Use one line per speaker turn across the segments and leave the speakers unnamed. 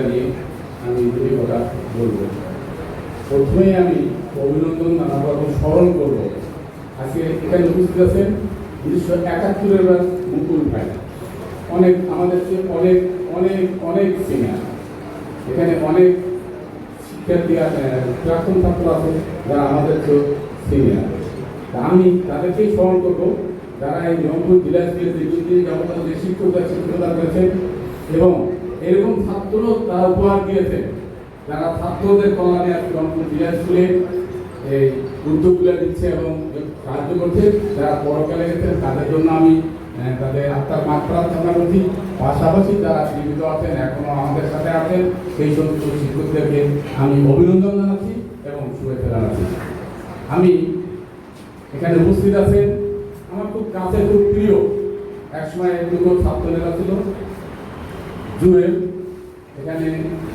জায়গা নিয়ে আমি দুটি কথা বলব। প্রথমেই আমি অভিনন্দন নানাবাবু স্মরণ করব। আজকে এখানে উপস্থিত আছেন উনিশশো একাত্তরের মুকুল ভাই। অনেক আমাদের চেয়ে অনেক অনেক অনেক সিনিয়র এখানে অনেক শিক্ষার্থী প্রাক্তন ছাত্র আছে যারা আমাদের চেয়ে সিনিয়র আমি তাদেরকেই স্মরণ করব যারা এই রংপুর জেলা স্কুলে দীর্ঘদিন যাবত যে শিক্ষকরা শিক্ষকতা করেছেন এবং এরকম ছাত্র তারা উপহার দিয়েছেন যারা ছাত্রদের কল্যাণে আজকে রংপুর জেলা স্কুলে এই উদ্যোগগুলো দিচ্ছে এবং সাহায্য করছে, যারা পরকালে গেছেন তাদের জন্য আমি তাদের আত্মার মাত্রা প্রার্থনা করছি। পাশাপাশি যারা জীবিত আছেন, এখনও আমাদের সাথে আছেন, সেই সমস্ত শিক্ষকদেরকে আমি অভিনন্দন জানাচ্ছি এবং শুভেচ্ছা জানাচ্ছি। আমি এখানে উপস্থিত আছেন। আমার খুব কাছে খুব প্রিয় একসময় দুটো ছাত্র নেতা ছিল। জুয়েল, এখানে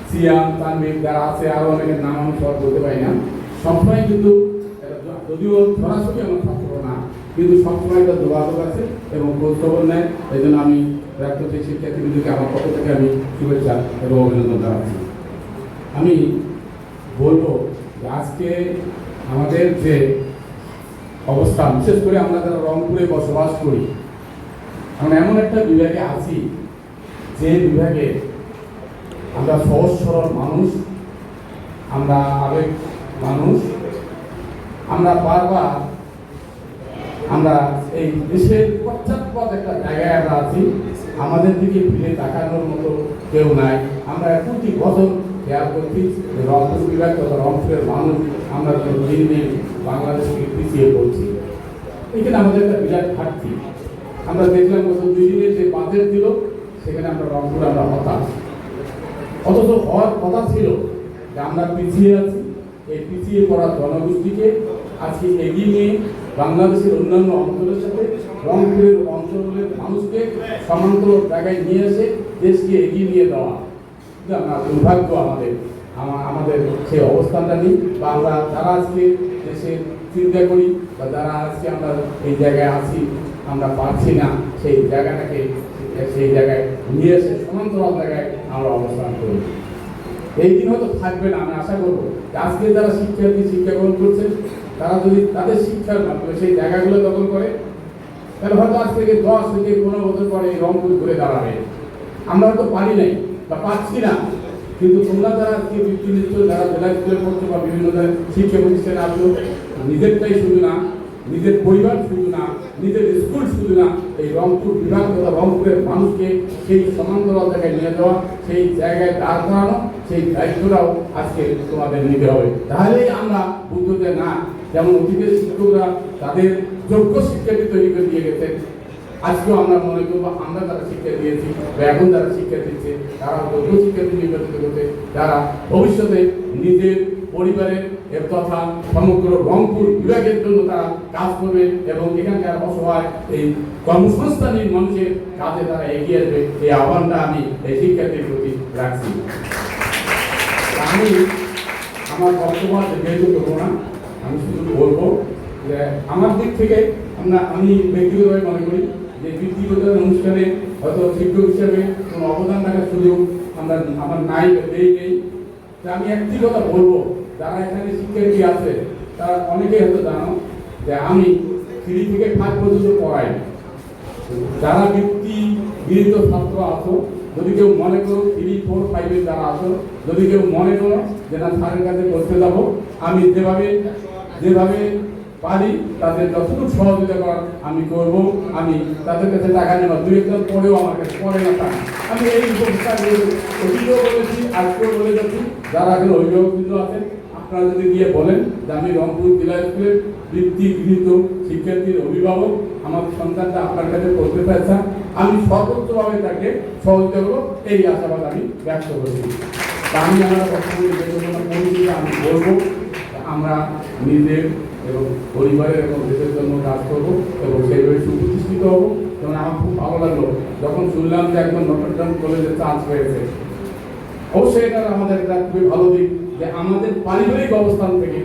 সিয়াম তানবির যারা আছে, আরও অনেকের নাম আমি সব বলতে পারি না। সবসময় কিন্তু, যদিও সরাসরি আমার ছাত্র না, কিন্তু সবসময় একটা যোগাযোগ আছে এবং খোঁজ খবর নেয়। এই জন্য আমি প্রাক্তন শিক্ষার্থীদেরকে আমার পক্ষ থেকে আমি শুভেচ্ছা এবং অভিনন্দন জানাচ্ছি। আমি বলব যে আজকে আমাদের যে অবস্থা বিশেষ করে আমরা যারা রংপুরে বসবাস করি, আমরা এমন একটা বিভাগে আছি যে বিভাগে আমরা সহজ সরল মানুষ, আমরা আবেগ মানুষ, আমরা বারবার আমরা এই দেশের পশ্চাৎপদ একটা জায়গায় আমরা আছি, আমাদের দিকে ফিরে তাকানোর মতো কেউ নাই। আমরা প্রতি বছর খেয়াল করছি রংপুর বিভাগ তথা রংপুরের মানুষ আমরা দিন দিন বাংলাদেশকে পিছিয়ে পড়ছি। এখানে আমাদের একটা বিরাট ঘাটতি। আমরা দেখলাম গত দুই দিনের যে বাজেট দিল সেখানে আমরা রংপুর আমরা হতাশ। অথচ হওয়ার কথা ছিল যে আমরা পিছিয়ে আছি, এই পিছিয়ে পড়া জনগোষ্ঠীকে আজকে এগিয়ে নিয়ে বাংলাদেশের অন্যান্য অঞ্চলের সাথে, রংপুরের অঞ্চলের মানুষকে সমান্তর জায়গায় নিয়ে এসে দেশকে এগিয়ে নিয়ে দেওয়া আমরা দুর্ভাগ্য আমাদের, আমা- আমাদের সেই অবস্থানটা নেই। বা আমরা যারা আজকে দেশে চিন্তা করি বা যারা আজকে আমরা এই জায়গায় আছি, আমরা পারছি না সেই জায়গাটাকে সেই জায়গায় নিয়ে এসে সমান্তরাল জায়গায় আমরা অবস্থান করি। এই দিন হয়তো থাকবে না, আমি আশা করব। আজকে যারা শিক্ষার্থী শিক্ষা গ্রহণ করছে, তারা যদি তাদের শিক্ষার মাধ্যমে সেই জায়গাগুলো দখল করে, তাহলে হয়তো আজ থেকে দশ থেকে পনেরো বছর পরে এই রংপুর ঘুরে দাঁড়াবে। আমরা হয়তো পারি নাই বা পাচ্ছি না, কিন্তু তোমরা যারা আজকে বৃত্তি নিচ্ছ, যারা জেলা স্কুলে পড়ছো বা বিভিন্ন শিক্ষা প্রতিষ্ঠানে আসছো নিজেরটাই শুধু না নিজের পরিবার শুধু না, নিজের স্কুল শুধু না, এই রংপুর বিভাগ তথা রংপুরের মানুষকে সেই সমান্তরাল জায়গায় নিয়ে যাওয়া, সেই জায়গায় দাঁড় করানো, সেই দায়িত্বটাও আজকে তোমাদের নিতে হবে। তাহলেই আমরা যে না, যেমন অতীতের শিক্ষকরা তাদের যোগ্য শিক্ষার্থী তৈরি করে দিয়ে গেছেন, আজকেও আমরা মনে করব আমরা তারা শিক্ষা দিয়েছি বা এখন তারা শিক্ষা দিচ্ছে, তারা যোগ্য শিক্ষার্থী নির্বাচিত করতে যারা ভবিষ্যতে নিজের পরিবারের এর তথা সমগ্র রংপুর বিভাগের জন্য তারা কাজ করবে এবং এখানকার অসহায় এই কর্মসংস্থানের মানুষের কাজে তারা এগিয়ে আসবে। এই আহ্বানটা আমি এই শিক্ষার্থীর প্রতি রাখছি। আমি আমার আর দীর্ঘায়িত করব না। আমি শুধু বলব যে আমার দিক থেকে আমরা, আমি ব্যক্তিগতভাবে মনে করি যে ব্যক্তিগত অনুষ্ঠানে হয়তো শিক্ষক হিসেবে কোনো অবদান রাখার সুযোগ আমরা, আমার নাই নেই। নেই আমি একটি কথা বলব যারা এখানে শিক্ষার্থী আছে, তারা অনেকেই হয়তো জানো যে আমি থ্রি থেকে ফাইভ পর্যন্ত পড়াই। যারা বৃত্তি গৃহীত ছাত্র আছো, যদি কেউ মনে করো থ্রি, ফোর ফাইভের যারা আছো, যদি কেউ মনে করো যে না, স্যারের কাছে করতে যাব, আমি যেভাবে যেভাবে পারি তাদের যতটুকু সহযোগিতা করার আমি করব, আমি তাদের কাছে টাকা নেব। দুই একজন পরেও আমার কাছে পরে না টাকা আমি এই অতীতেও বলেছি, আজকেও বলে যাচ্ছি, যারা এখন কিন্তু আছেন আপনারা যদি গিয়ে বলেন যে আমি রংপুর জেলা স্কুলের বৃত্তি গৃহীত শিক্ষার্থীর অভিভাবক, আমার সন্তানটা আপনার কাছে পড়তে চাইছে আমি সর্বোচ্চভাবে তাকে সহযোগিতা করব, এই আশাবাদ আমি ব্যক্ত করছি। আমি আমার করছি আমি বলব আমরা নিজের এবং পরিবারের এবং দেশের জন্য কাজ করব এবং সেইভাবে সুপ্রতিষ্ঠিত হব। যেমন আমার খুব ভালো লাগল, যখন শুনলাম যে একজন নটরডাম কলেজে চান্স হয়েছে অবশ্যই এটা আমাদের একটা খুবই ভালো দিক। যে আমাদের পারিবারিক অবস্থান থেকে